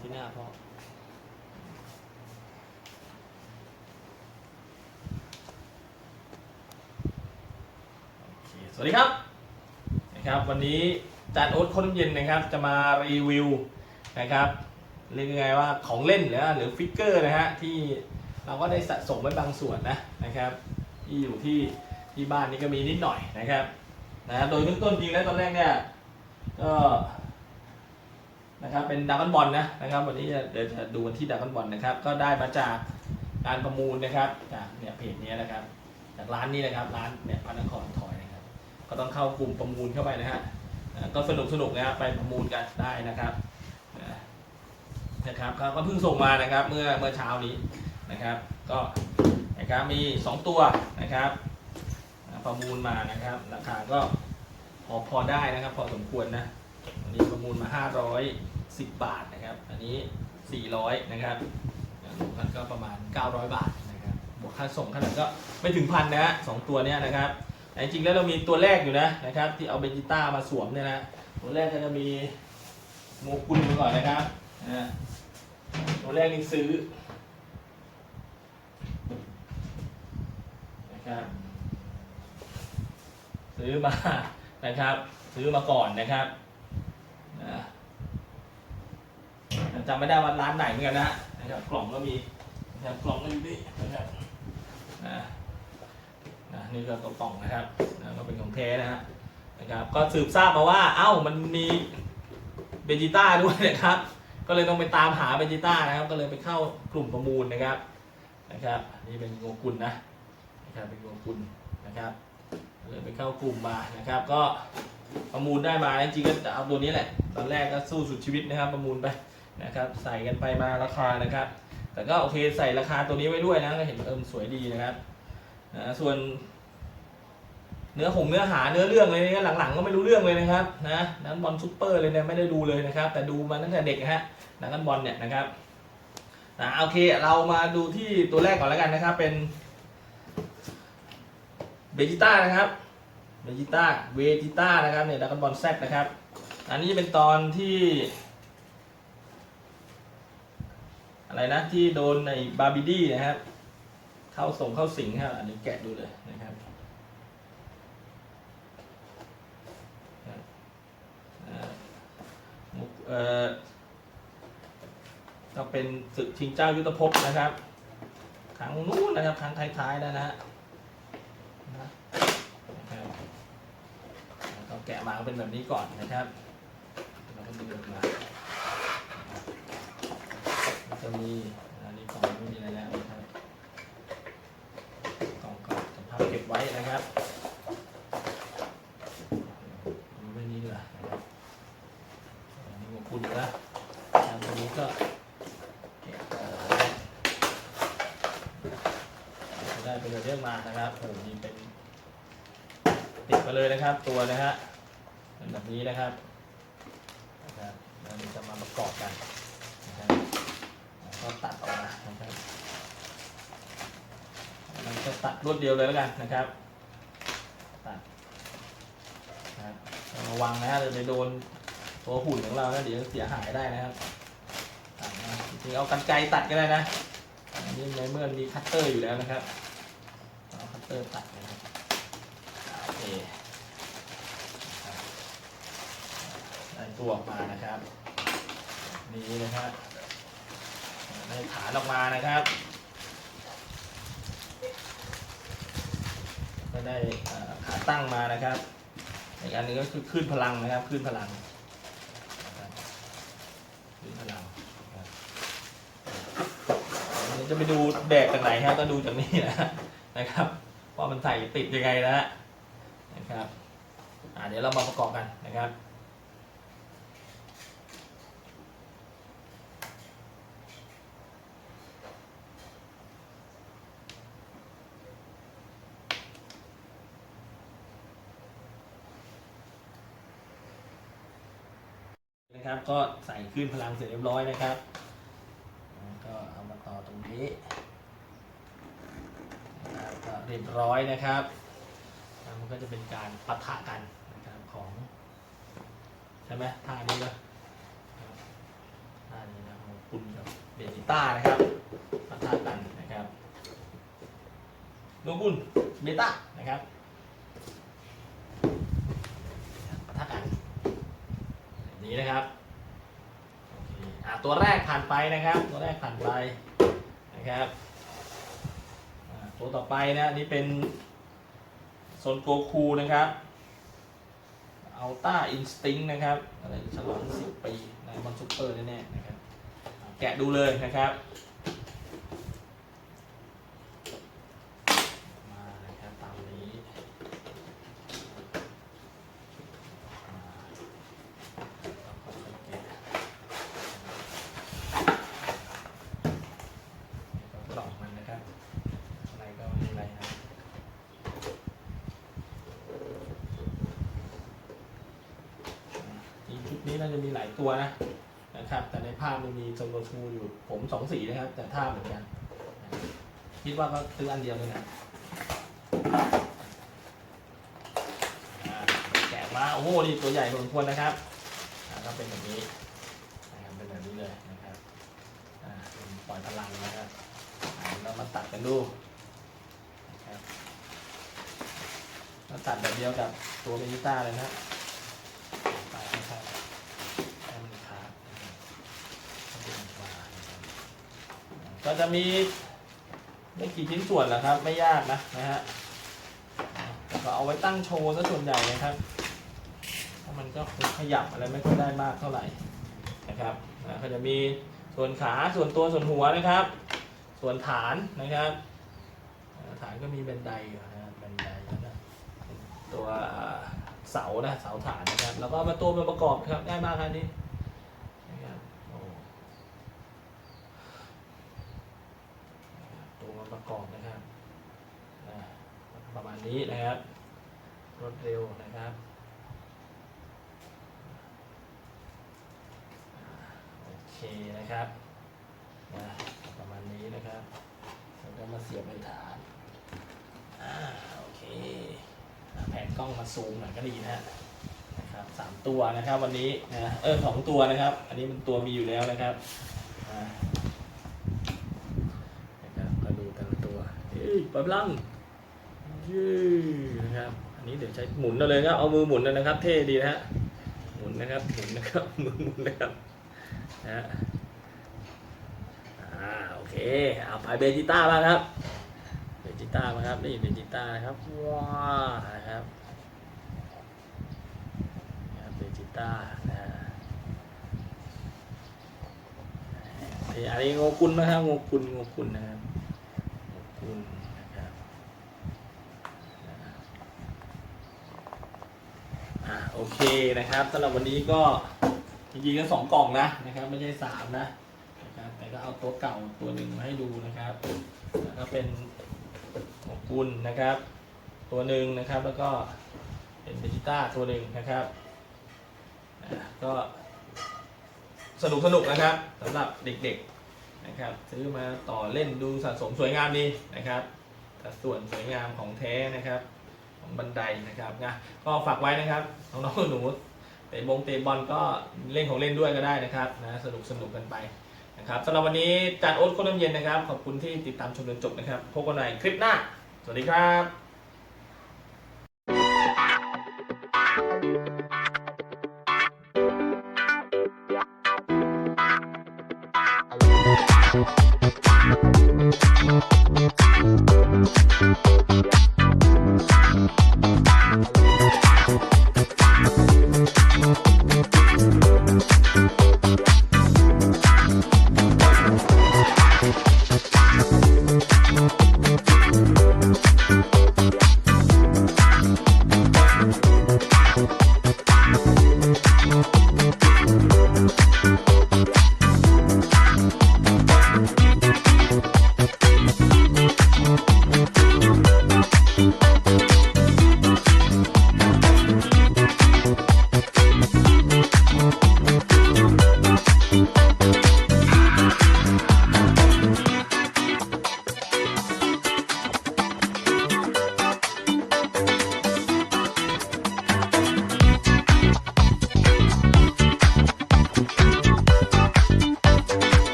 ที่หน้าพ่อสวัสดีครับนะครับ วันนี้จานโอ๊ตคนน้ำเย็นนะครับ จะมารีวิวนะครับเรียกยังไงว่าของเล่นหรือหรือฟิกเกอร์นะฮะที่เราก็ได้สะสมไว้บางส่วนนะนะครับที่อยู่ที่ที่บ้านนี่ก็มีนิดหน่อยนะครับนะโดยเบื้องต้นจริงแล้วตอนแรกเนี่ยก็ นะครับเป็นดากอนบอลนะนะครับวันนี้จะเดี๋ยวจะดูกันที่ดากอนบอลนะครับ ก็ได้มาจากการประมูลนะครับจากเนี่ยเพจนี้นะครับ จากร้านนี้นะครับร้านเนี่ยพระนครทอยนะครับ ก็ต้องเข้ากลุ่มประมูลเข้าไปนะฮะก็สนุกสนุกนะครับไปประมูลกันได้นะครับนะครับเขาก็เพิ่งส่งมานะครับเมื่อเมื่อเช้านี้นะครับ ก็นะครับมี 2 ตัวนะครับประมูลมานะครับราคาก็พอพอได้นะครับ พอสมควรนะ อันนี้ประมูลมา 510 บาทนะครับ อันนี้ 400 นะครับรวมกันก็ประมาณ 900 บาทนะครับ บวกค่าส่งขนาดก็ไม่ถึงพันนะฮะสองตัวเนี้ยนะครับ แต่จริงๆแล้วเรามีตัวแรกอยู่นะนะครับ ที่เอาเบจิต้ามาสวมเนี่ยนะ ตัวแรกก็จะมีโมกุลมาก่อนนะครับนะตัวแรกนี่ซื้อนะครับซื้อมานะครับ ซื้อมาก่อนนะครับนะ จำไม่ได้ว่าร้านไหนเหมือนกันนะนะครับกล่องก็มีนะครับกล่องก็อยู่นี่นะครับนะนะนี่ก็ตัวกล่องนะครับนะก็เป็นของแท้นะฮะนะครับก็สืบทราบมาว่าเอ้ามันมีเบจิต้าด้วยนะครับ ก็เลยต้องไปตามหาเบจิต้านะครับ ก็เลยไปเข้ากลุ่มประมูลนะครับนะครับนี่เป็นโงกุลนะนะครับเป็นโงกุลนะครับก็เลยไปเข้ากลุ่มมานะครับ ก็ประมูลได้มาจริงๆก็จะเอาตัวนี้แหละตอนแรกก็สู้สุดชีวิตนะครับประมูลไป นะครับ ใส่กันไปมาราคานะครับ แต่ก็โอเคใส่ราคาตัวนี้ไว้ด้วยนะก็เห็นเอิมสวยดีนะครับนะส่วน เนื้อหงเนื้อหาเนื้อเรื่องเลยเนี่ยหลังๆ ก็ไม่รู้เรื่องเลยนะครับนะนักบอลซูเปอร์เลยเนี่ยไม่ได้ดูเลยนะครับ แต่ดูมาตั้งแต่เด็กนะฮะนักบอลเนี่ยนะครับนะโอเคเรามาดูที่ตัวแรกก่อนแล้วกันนะครับ เป็นเบจิต้านะครับเบจิต้าเวจิต้านะครับเนี่ยนักบอลแซดนะครับ อันนี้เป็นตอนที่ อะไรนะที่โดนในบาร์บิดี้นะครับ เข้าส่งเข้าสิงครับอันนี้แกะดูเลยนะครับอ่ามุกเอ่อก็เป็นศึกชิงเจ้ายุทธภพนะครับครั้งนู้นนะครับครั้งท้ายๆแล้วนะฮะนะครับก็แกะมาเป็นแบบนี้ก่อนนะครับแล้วก็ดึงออกมา จะมีอันนี้กล่องไม่มีอะไรแล้วนะครับกล่องก็สภาพเก็บไว้นะครับดูเรื่นี้ด้วยนะครับอันนี้ของคุณนะทางตัวนี้ก็ได้เป็นเรื่องมานะครับโอ้โหเป็นติดมาเลยนะครับตัวนะฮะแบบนี้นะครับนะครับแล้วเราจะมาประกอบกัน ก็ตัดออกมานะครับมันจะตัดรวดเดียวเลยแล้วกันนะครับ ตัดนะครับระวังนะเดี๋ยวไปโดนตัวหุ่นของเรานะเดี๋ยวเสียหายได้นะครับตัดนะจริงๆเอากันไกรตัดก็ได้นะอันนี้ในเมื่อมีคัตเตอร์อยู่แล้วนะครับเอาคัตเตอร์ตัดนะครับโอเคได้ตัวออกมานะครับ นี่นะครั บได้ฐานออกมานะครับ ก็ได้ขาตั้งมานะครับ อีกอันนึงก็คือคลื่นพลังนะครับคลื่นพลังนะครับคลื่นพลังนี้จะไปดูแดกจากไหนครับก็ดูจากนี่นะนะครับว่ามันใส่ติดยังไงนะนะครับเดี๋ยวเรามาประกอบกันนะครับ นะครับ ก็ใส่คลื่นพลังเสร็จเรียบร้อยนะครับ ก็เอามาต่อตรงนี้นะครับก็เรียบร้อยนะครับมันก็จะเป็นการปะทะกันนะครับของใช่ไหมท่านี้เลยท่านี้นะของคุณกับเบจิต้านะครับปะทะกันนะครับโนบุญเบต้านะครับปะทะกันแบบ นี้นะครับตัวแรกผ่านไปนะครับ ตัวแรกผ่านไปนะครับตัวต่อไปนะนี่เป็นโซนโกคูนะครับอัลต้าอินสติ้งนะครับอะไรฉลอง10 ปีในบอลซุปเปอร์แน่ๆนะครับ แกะดูเลยนะครับ มานะครับตามนี้อ่าแล้วก็ค่อยแกะนี่ก็กล่องมันนะครับข้างในก็ไม่มีอะไรครับ จริงชุดนี้น่าจะมีห ลายตัวนะนะครับ แต่ในภาพมันมีจำนวนทูอยู่ผมสองสีนะครับ แต่ท่าเหมือนกันคิดว่าก็ซื้ออันเดียวเลยนะแกะมาโอ้โหนี่ตัวใหญ่พอสมควรนะครับก็เป็นแบบนี้นะครับเป็นแบบนี้เลยนะครับปล่อยพลังนะครับอ่าเรามาตัดกันดูนะครับเราตัดแบบเดียวกับตัวเบนิต้าเลยนะ ไปนะครับให้มันขาดนะครับให้เป็นปลานะครับ ก็จะมีไม่กี่ชิ้นส่วนแหละครับ ไม่ยากนะนะฮะก็เอาไว้ตั้งโชว์ซะส่วนใหญ่นะครับเพราะมันก็ขยับอะไรไม่ค่อยได้มากเท่าไหร่นะครับนะก็จะมีส่วนขาส่วนตัวส่วนหัวนะครับ ส่วนฐานนะครับฐานก็มีบันไดอยู่นะครับบันไดนะตัวเสานะเสาฐานนะครับ แล้วก็มาตัวมาประกอบครับง่ายมากครับอันนี้นะครับโอ้ตัว มาประกอบนะครับประมาณนี้นะครับรวดเร็วนะครับโอเคนะครับนะประมาณนี้นะครับแล้วก็มาเสียบในฐานอ่าโอเคแผนกล้องมาซูมหน่อยก็ดีนะฮะนะครับสามตัวนะครับวันนี้นะเออสองตัวนะครับ อันนี้มันตัวมีอยู่แล้วนะครับอ่านะครับก็ดูแต่ละตัว เฮ้ยปลังยืนะครับ อันนี้เดี๋ยวใช้หมุนเอาเลยครับ เอามือหมุนเลยนะครับ เท่ดีนะฮะ หมุนนะครับ หมุนนะครับ มือหมุนนะครับนะฮะอ่าโอเค เอาไปเบจิต้าบ้างครับ เบจิต้ามาครับ นี่เบจิต้านะครับ ว้านะครับเบจิต้านะอันนี้โงกุลนะครับโงกุลโงกุลนะครับโงกุลนะครับอ่า โอเคนะครับสำหรับวันนี้ก็จริงๆก็สองกล่องนะนะครับ ไม่ใช่สามนะนะครับ แต่ก็เอาตัวเก่าตัวหนึ่งมาให้ดูนะครับแล้วก็เป็นของคุณนะครับ ตัวหนึ่งนะครับ แล้วก็เป็นเบจิต้าตัวหนึ่งนะครับนะก็สนุกสนุกนะครับสำหรับเด็กๆนะครับ ซื้อมาต่อเล่นดูสะสมสวยงามดีนะครับสัดส่วนสวยงามของแท้นะครับ ของบันไดนะครับนะก็ฝากไว้นะครับน้องๆหนูเตะบงเตะบอลก็เล่นของเล่นด้วยก็ได้นะครับนะสนุกสนุกกันไปนะครับสำหรับวันนี้จัดโอ๊ตโค้ดน้ำเย็นนะครับ ขอบคุณที่ติดตามชมจนจบนะครับพบกันใหม่คลิปหน้า สวัสดีครับ Música